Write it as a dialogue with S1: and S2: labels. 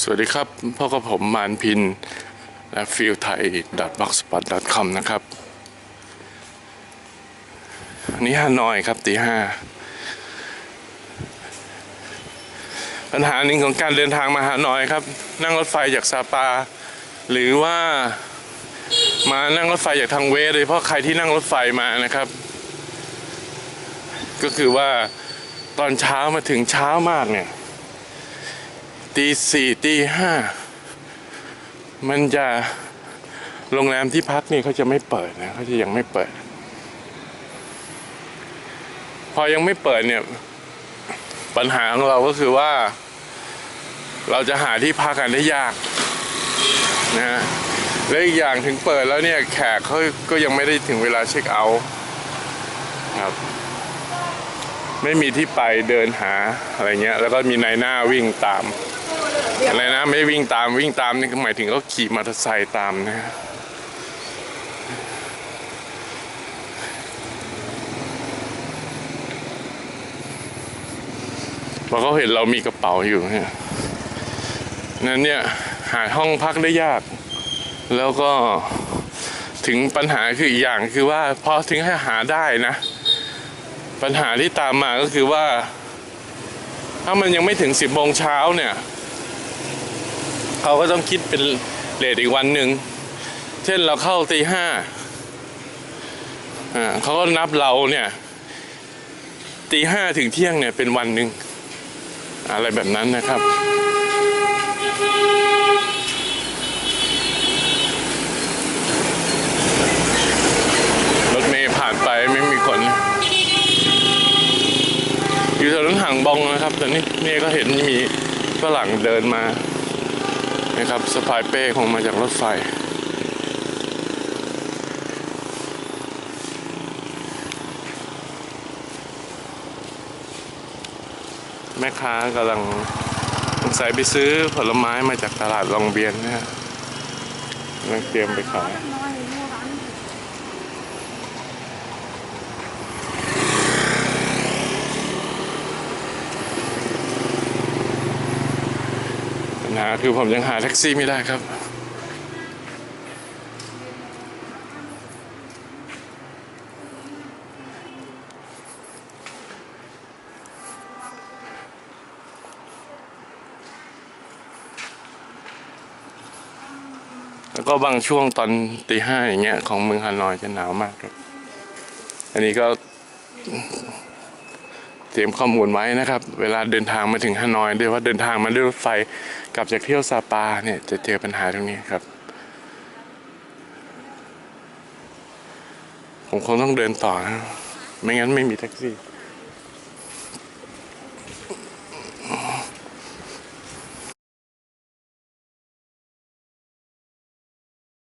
S1: สวัสดีครับพ่อกับผมมานพิน และฟิลไทย b o x s p o t c o m นะครับนนี้ฮานอยครับตีห้าปัญหาหนึ่งของการเดินทางมาฮานอยครับ นั่งรถไฟจากซาปา หรือว่ามานั่งรถไฟจากทางเวสโดยเฉพาะใครที่นั่งรถไฟมานะครับ ก็คือว่าตอนเช้ามาถึงเช้ามากเนี่ย ตีสี่ตีห้ามันจะโรงแรมที่พักนี่เขาจะไม่เปิดนะเขาจะยังไม่เปิด พอยังไม่เปิดเนี่ย ปัญหาของเราก็คือว่า เราจะหาที่พักกันได้ยากนะฮะและอีกอย่างถึงเปิดแล้วเนี่ยแขกเขาก็ยังไม่ได้ถึงเวลาเช็คเอาท์ครับ ไม่มีที่ไปเดินหาอะไรเงี้ย แล้วก็มีนายหน้าวิ่งตาม อะไรนะไม่วิ่งตามวิ่งตามนี่ก็หมายถึงเขาขี่มอเตอร์ไซค์ตามนะพราะเขาเห็นเรามีกระเป๋าอยู่เนี่ยนั้นเนี่ยหาห้องพักได้ยาก แล้วก็ถึงปัญหาคืออีกอย่างคือว่าพอถึงให้หาได้นะ ปัญหาที่ตามมาก็คือว่า ถ้ามันยังไม่ถึงสิบโมงเช้าเนี่ย เขาก็ต้องคิดเป็นเลทอีกวันหนึ่ง เช่นเราเข้าตีห้าเขาก็นับเราเนี่ยตีห้าถึงเที่ยงเนี่ยเป็นวันหนึ่งอะไรแบบนั้นนะครับ รถเมย์ผ่านไปไม่มีคน อยู่แถวนั้นห่างบองนะครับแต่นี่นี่ก็เห็นมีฝรั่งเดินมา นะครับสะพายเป้คงมาจากรถไฟ แม่ค้ากำลังสงสัยไปซื้อผลไม้มาจากตลาดลองเบียนนะฮะกำลังเตรียมไปขาย ญหาคือผมยังหาแท็กซี่ไม่ได้ครับ แล้วก็บางช่วงตอนตีห้าอย่างเงี้ยของเมืองฮานอยจะหนาวมากครับ อันนี้ก็ ตรียมข้อมูลไว้นะครับ เวลาเดินทางมาถึงฮานอยด้วยว่าเดินทางมาด้วยรถไฟกลับจากเที่ยวซาปาเนี่ยจะเจอปัญหาตรงนี้ครับ ผมคงต้องเดินต่อนะ ไม่งั้นไม่มีแท็กซี่